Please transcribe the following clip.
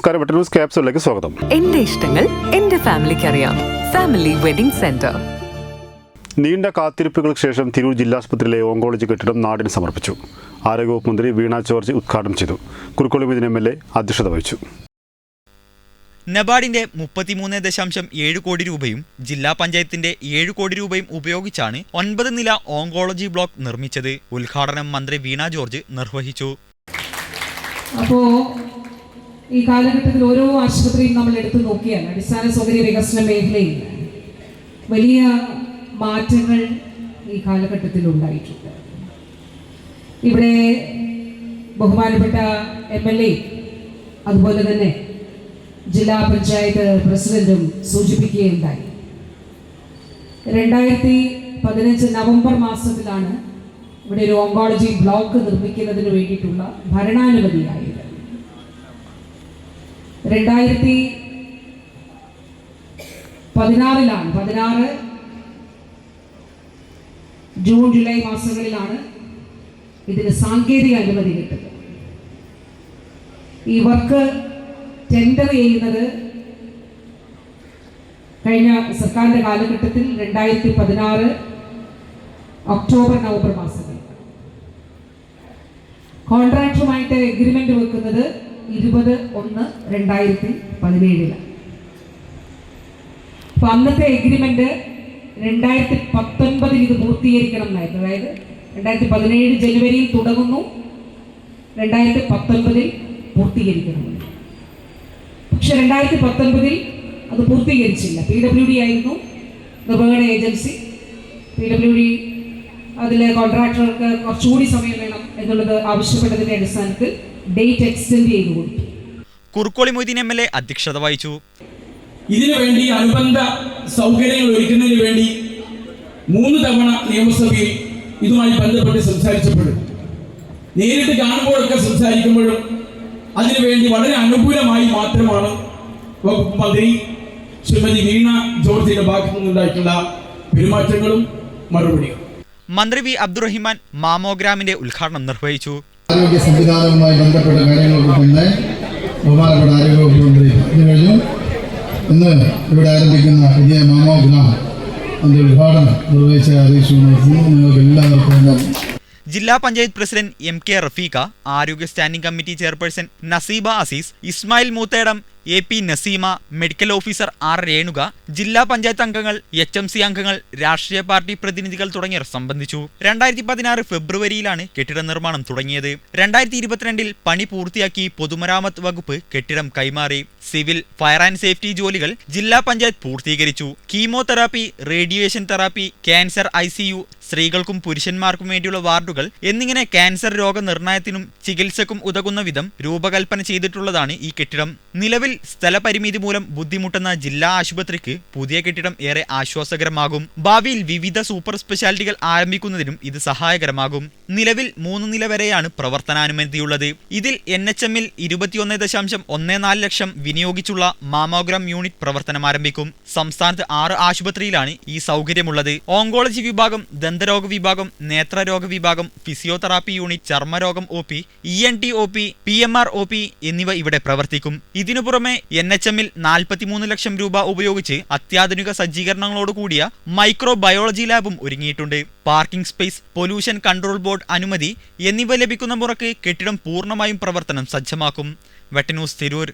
നമസ്കാരം. ന്യൂസ് ക്യാപ്സിലേക്ക് സ്വാഗതം. എന്റെ ഇഷ്ടങ്ങൾ എന്റെ ഫാമിലിക്ക് അറിയാം ഫാമിലി വെഡിംഗ് സെന്റർ. നീണ്ട കാത്തിരിപ്പുകൾക്ക് ശേഷം തിരൂർ ജില്ലാസ്പത്രിയിലെ ഓങ്കോളജി കെട്ടിടം നാടിന് സമർപ്പിച്ചു. ആരോഗ്യവകുപ്പ് മന്ത്രി വീണ ജോർജ് ഉദ്ഘാടനം ചെയ്തു. Kurukkoli Moideen M L A അധ്യക്ഷത വഹിച്ചു. നബാർഡിന്റെ മുപ്പത്തിമൂന്ന് ദശാംശം ഏഴ് കോടി രൂപയും ജില്ലാ പഞ്ചായത്തിന്റെ ഏഴ് കോടി രൂപയും ഉപയോഗിച്ചാണ് ഒൻപത് നില ഓങ്കോളജി ബ്ലോക്ക് നിർമ്മിച്ചത്. ഉദ്ഘാടനം മന്ത്രി വീണ ജോർജ് നിർവഹിച്ചു. അപ്പോൾ ഈ കാലഘട്ടത്തിൽ ഓരോ ആശുപത്രിയും നമ്മൾ എടുത്തു നോക്കിയാൽ അടിസ്ഥാന സൗകര്യ വികസന മേഖലയിൽ വലിയ മാറ്റങ്ങൾ ഈ കാലഘട്ടത്തിൽ ഉണ്ടായിട്ടുണ്ട്. ഇവിടെ ബഹുമാനപ്പെട്ട എം എൽ എ അതുപോലെ തന്നെ ജില്ലാ പഞ്ചായത്ത് പ്രസിഡന്റും സൂചിപ്പിക്കുകയുണ്ടായി. രണ്ടായിരത്തി പതിനഞ്ച് നവംബർ മാസത്തിലാണ് ഇവിടെ ഒരു ഓങ്കോളജി ബ്ലോക്ക് നിർമ്മിക്കുന്നതിന് വേണ്ടിയിട്ടുള്ള ഭരണാനുമതിയായത് രണ്ടായിരത്തി പതിനാറിലാണ് പതിനാറ് ജൂൺ ജൂലൈ മാസങ്ങളിലാണ് ഇതിന് സാങ്കേതിക അനുമതി കിട്ടുന്നത്. ഈ വർക്ക് ടെൻഡർ ചെയ്യുന്നത് കഴിഞ്ഞ സർക്കാരിന്റെ കാലഘട്ടത്തിൽ രണ്ടായിരത്തി പതിനാറ് ഒക്ടോബർ നവംബർ മാസങ്ങളിൽ. കോൺട്രാക്ടറുമായിട്ട് എഗ്രിമെന്റ് വെക്കുന്നത് ഇരുപത് ഒന്ന് രണ്ടായിരത്തി പതിനേഴിൽ. അപ്പൊ അന്നത്തെ എഗ്രിമെന്റ് രണ്ടായിരത്തി പത്തൊൻപതിൽ ഇത് പൂർത്തീകരിക്കണം എന്നായിരുന്നു. അതായത് രണ്ടായിരത്തി പതിനേഴ് ജനുവരിയിൽ തുടങ്ങുന്നു. രണ്ടായിരത്തി പത്തൊൻപതിൽ പൂർത്തീകരിക്കണം. പക്ഷെ രണ്ടായിരത്തി പത്തൊൻപതിൽ അത് പൂർത്തീകരിച്ചില്ല. പി ഡബ്ല്യു ഡി ആയിരുന്നു നിർവഹണ ഏജൻസി. പി ഡബ്ല്യു ഡി അതിലെ കോൺട്രാക്ടർക്ക് കുറച്ചുകൂടി സമയം വേണം എന്നുള്ളത് ആവശ്യപ്പെട്ടതിന്റെ അടിസ്ഥാനത്തിൽ ഡേറ്റ് എക്സ്റ്റെൻഡ് ചെയ്തു കൊടുത്തു. Kurukkoli Moideen M L A അധ്യക്ഷത വഹിച്ചു. ഇതിനു വേണ്ടി അനുബന്ധ സൗകര്യങ്ങൾ ഒരുക്കുന്നതിന് വേണ്ടി മൂന്ന് തവണ നിയമസഭയിൽ ഇതുമായി ബന്ധപ്പെട്ട് സംസാരിച്ചപ്പോഴും നേരിട്ട് കാണുമ്പോഴൊക്കെ സംസാരിക്കുമ്പോഴും അതിനുവേണ്ടി വളരെ അനുകൂലമായി മാത്രമാണ് വകുപ്പ് മന്ത്രി ശ്രീമതി വീണ ജോർജിന്റെ ഭാഗത്തു നിന്നുണ്ടായിട്ടുള്ള പെരുമാറ്റങ്ങളും മറുപടിയും മന്ത്രി വി അബ്ദുറഹിമാൻ മാമോഗ്രാമിന്റെ ഉദ്ഘാടനം നിർവഹിച്ചു. ആരോഗ്യ സംവിധാനവുമായി ബന്ധപ്പെട്ട കാര്യങ്ങളൊക്കെ തന്നെ ബഹുമാനപ്പെട്ട ആരോഗ്യവകുപ്പ് മന്ത്രി പറഞ്ഞു കഴിഞ്ഞു. ഇന്ന് ഇവിടെ ആരംഭിക്കുന്ന വിജയ മാമോഗ്രാം അതിന്റെ ഉദ്ഘാടനം നിർവഹിച്ച അറിയിച്ചു നിങ്ങൾക്ക് എല്ലാവർക്കും ജില്ലാ panchayat president M K Rafeeqa ആരോഗ്യ standing committee chairperson Naseeba Azeez Ismail Moothedam A P Naseema medical officer R Renuka ജില്ലാ പഞ്ചായത്ത് അംഗങ്ങൾ എച്ച് എം സി അംഗങ്ങൾ രാഷ്ട്രീയ പാർട്ടി പ്രതിനിധികൾ തുടങ്ങിയവർ സംബന്ധിച്ചു. രണ്ടായിരത്തി പതിനാറ് ഫെബ്രുവരിയിലാണ് കെട്ടിട നിർമ്മാണം തുടങ്ങിയത്. രണ്ടായിരത്തി ഇരുപത്തിരണ്ടിൽ പണി പൂർത്തിയാക്കി പൊതുമരാമത്ത് വകുപ്പ് കെട്ടിടം കൈമാറി. സിവിൽ ഫയർ ആൻഡ് സേഫ്റ്റി ജോലികൾ ജില്ലാ പഞ്ചായത്ത് പൂർത്തീകരിച്ചു. കീമോതെറാപ്പി റേഡിയേഷൻ തെറാപ്പി ക്യാൻസർ ഐ സ്ത്രീകൾക്കും പുരുഷന്മാർക്കും വേണ്ടിയുള്ള വാർഡുകൾ എന്നിങ്ങനെ ക്യാൻസർ രോഗനിർണയത്തിനും ചികിത്സക്കും ഉതകുന്ന വിധം രൂപകൽപ്പന ചെയ്തിട്ടുള്ളതാണ് ഈ കെട്ടിടം. നിലവിൽ സ്ഥലപരിമിതി മൂലം ബുദ്ധിമുട്ടുന്ന ജില്ലാ ആശുപത്രിക്ക് പുതിയ കെട്ടിടം ഏറെ ആശ്വാസകരമാകും. ഭാവിയിൽ വിവിധ സൂപ്പർ സ്പെഷ്യാലിറ്റികൾ ആരംഭിക്കുന്നതിനും ഇത് സഹായകരമാകും. നിലവിൽ മൂന്ന് നില വരെയാണ് പ്രവർത്തനാനുമതിയുള്ളത്. ഇതിൽ എൻ എച്ച് എമ്മിൽ ഇരുപത്തിയൊന്ന് ദശാംശം ഒന്നേ നാല് ലക്ഷം വിനിയോഗിച്ചുള്ള മാമോഗ്രാം യൂണിറ്റ് പ്രവർത്തനം ആരംഭിക്കും. സംസ്ഥാനത്ത് ആറ് ആശുപത്രിയിലാണ് ഈ സൗകര്യമുള്ളത്. ഓങ്കോളജി വിഭാഗം ദന്തരോഗ വിഭാഗം നേത്രരോഗ വിഭാഗം physiotherapy unit ചർമ്മരോഗം O P E N T O P P M R O P എന്നിവ ഇവിടെ പ്രവർത്തിക്കും. ഇതിനു പുറമെ എൻ എച്ച് എമ്മിൽ നാൽപ്പത്തിമൂന്ന് ലക്ഷം രൂപ ഉപയോഗിച്ച് അത്യാധുനിക സജ്ജീകരണങ്ങളോട് കൂടിയ മൈക്രോ ബയോളജി ലാബും ഒരുങ്ങിയിട്ടുണ്ട്. Parking space pollution control board അനുമതി എന്നിവ ലഭിക്കുന്ന മുറക്ക് കെട്ടിടം പൂർണമായും പ്രവർത്തനം സജ്ജമാക്കും. വെട്ടന്യൂസ് തിരൂർ.